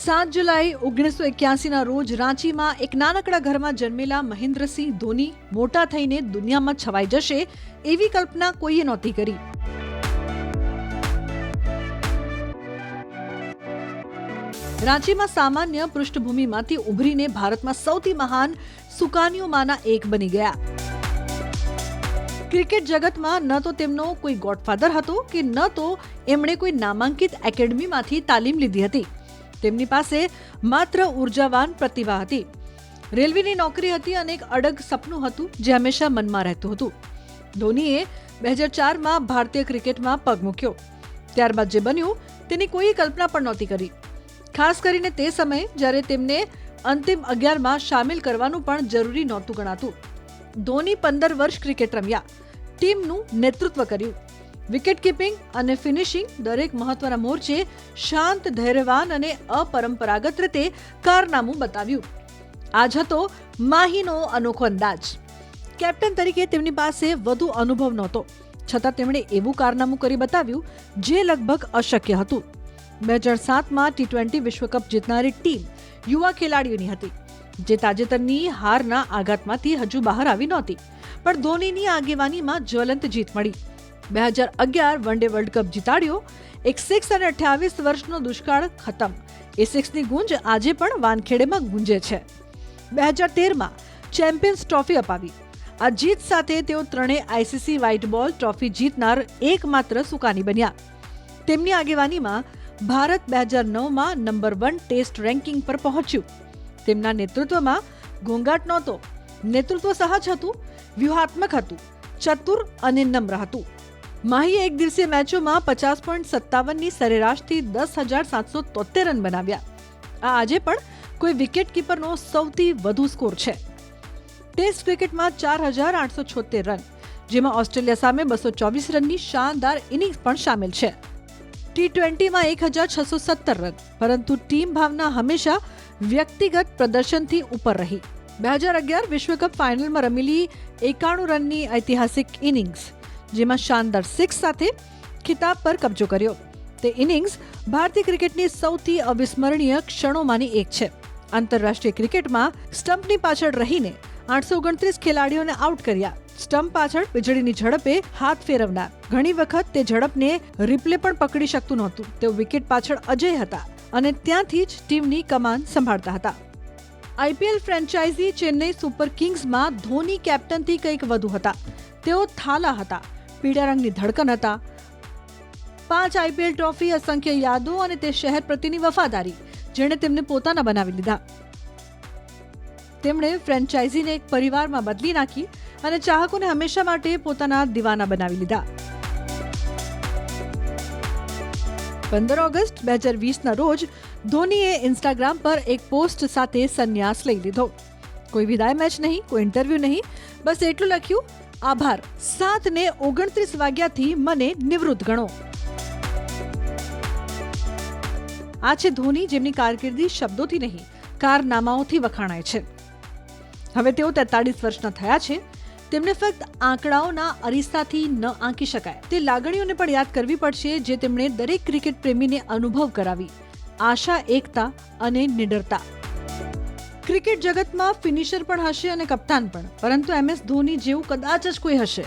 સાત જુલાઈ ઓગણીસો એક્યાસીના રોજ રાંચીમાં એક નાનકડા ઘરમાં જન્મેલા મહેન્દ્રસિંહ ધોની મોટા થઈને દુનિયામાં છવાઈ જશે એવી કલ્પના કોઈએ નહોતી કરી. રાંચીમાં સામાન્ય પૃષ્ઠભૂમિમાંથી ઉભરીને ભારતમાં સૌથી મહાન સુકાનીઓમાંના એક બની ગયા. ક્રિકેટ જગતમાં ન તો તેમનો કોઈ ગોડફાધર હતો કે ન તો એમણે કોઈ નામાંકિત એકેડમીમાંથી તાલીમ લીધી હતી. તેમની પાસે માત્ર ઉર્જાવાન પ્રતિભા હતી. રેલવેની નોકરી હતી અને એક અડગ સપનું હતું જે હંમેશા મનમાં રહેતું હતું. ધોનીએ બે હજાર ચારમાં ભારતીય ક્રિકેટમાં પગ મૂક્યો. ત્યારબાદ જે બન્યું, તેની કોઈ કલ્પના પણ નહોતી કરી. ખાસ કરીને તે સમયે જ્યારે તેમને અંતિમ અગિયારમાં સામેલ કરવાનું પણ જરૂરી નહોતું ગણાતું. ધોની પંદર વર્ષ ક્રિકેટ રમ્યા. ટીમનું નેતૃત્વ કર્યું. વિકેટ કીપિંગ અને ફિનિશિંગ દરેક મહત્વના મોરચે શાંત, ધૈર્યવાન અને અપરંપરાગત રીતે કારનામું બતાવ્યું. આજ હતો માહીનો અનોખો અંદાજ. કેપ્ટન તરીકે તેમની પાસે વધુ અનુભવ નહોતો. છતાં તેમણે એવું કારનામું કરી બતાવ્યું, જે લગભગ અશક્ય હતું. બે હજાર સાતમાં ટી ટ્વેન્ટી વિશ્વકપ જીતનારી ટીમ યુવા ખેલાડીઓની હતી, જે તાજેતરની હારના આઘાતમાંથી હજુ બહાર આવી નહોતી. પણ ધોનીની આગેવાનીમાં જ્વલંત જીત મળી. બે હજાર અગિયાર વન ડે વર્લ્ડ કપ જીતાડ્યો. એક સિક્સ અને અઠ્યાવીસ વર્ષનો દુષ્કાળ ખતમ. એ સિક્સની ગુંજ આજે પણ વાનખેડેમાં ગુંજે છે. બે હજાર તેરમાં ચેમ્પિયન્સ ટ્રોફી અપાવી. આ જીત સાથે તેઓ ત્રણેય આઈસીસી વ્હાઇટ બોલ ટ્રોફી જીતનાર એકમાત્ર સુકાની બન્યા. તેમની આગેવાનીમાં ભારત બે હજાર નવમાં નંબર વન ટેસ્ટ રેન્કિંગ પર પહોંચ્યું. તેમના નેતૃત્વમાં ઘોંઘાટ નહોતો. નેતૃત્વ સહજ હતું, વ્યૂહાત્મક હતું, ચતુર અને નમ્ર હતું. માહીએ એક દિવસીય મેચોમાં પચાસ પોઈન્ટ સત્તાવનની સરેરાશથી દસ હજાર સાતસો તોતેર રન બનાવ્યા. આ આજે પણ કોઈ વિકેટ કીપરનો સૌથી વધુ સ્કોર છે. ટેસ્ટ ક્રિકેટમાં ચાર હજાર આઠસો છોતેર રન, જેમાં ઓસ્ટ્રેલિયા સામે બસો ચોવીસ રનની શાનદાર ઇનિંગ્સ પણ સામેલ છે. ટી ટ્વેન્ટીમાં એક હજાર છસો સત્તર રન, પરંતુ ટીમ ભાવના હંમેશા વ્યક્તિગત પ્રદર્શનથી ઉપર રહી. બે હજાર અગિયાર વિશ્વકપ ફાઇનલમાં રમેલી એકાણું રનની ઐતિહાસિક ઇનિંગ્સ જેમાં શાનદાર સિક્સ સાથે ખિતાબ પર કબજો કર્યો. તે ઇનિંગ્સ ભારતીય ક્રિકેટની સૌથી અવિસ્મરણીય ક્ષણોમાંની એક છે. આંતરરાષ્ટ્રીય ક્રિકેટમાં સ્ટમ્પની પાછળ રહીને આઠસો ઓગણત્રીસ ખેલાડીઓને આઉટ કર્યા. સ્ટમ્પ પાછળ વીજળીની ઝડપે હાથ ફેરવનાર. ઘણી વખત તે ઝડપને રિપ્લે પણ પકડી શકતું નહોતું. તેઓ વિકેટ પાછળ અજય હતા અને ત્યાંથી જ ટીમની કમાન સંભાળતા હતા. આઈપીએલ ફ્રેન્ચાઇઝી ચેન્નઈ સુપર કિંગ્સમાં ધોની કેપ્ટનથી કંઈક વધુ હતા. તેઓ થાલા હતા. પીળા રંગની ધડકન હતા. પાંચ આઈપીએલ ટ્રોફી, અસંખ્ય યાદો અને તે શહેર પ્રત્યેની વફાદારી, જેણે તેમને પોતાના બનાવી લીધા. તેમણે ફ્રેન્ચાઇઝીને એક પરિવારમાં બદલી નાખી અને ચાહકોને હંમેશા માટે પોતાના દીવાના બનાવી લીધા. પંદર ઓગસ્ટ બે હજાર વીસના રોજ ધોનીએ ઇન્સ્ટાગ્રામ પર એક પોસ્ટ સાથે સંન્યાસ લઈ લીધો. કોઈ વિદાય મેચ નહીં, કોઈ ઇન્ટરવ્યૂ નહીં, બસ એટલું લખ્યું આભાર. સાત ને ઓગણત્રીસ વાગ્યાથી મને નિવૃત્ત ગણો. આ છે ધોની, જેમની કારકિર્દી શબ્દોથી નહીં, કારનામાઓથી વખાણાય છે. હવે તેઓ તેતાળીસ વર્ષના થયા છે. તેમને ફક્ત આંકડાઓના અરીસાથી ન આંકી શકાય. તે લાગણીઓને પણ યાદ કરવી પડશે, જે તેમણે દરેક ક્રિકેટ પ્રેમીને અનુભવ કરાવી. આશા, એકતા અને નિડરતા. ક્રિકેટ જગતમાં ફિનિશર પણ હશે અને કપ્તાન પણ. પરંતુ એમ એસ ધોની જેવું કદાચ જ કોઈ હશે.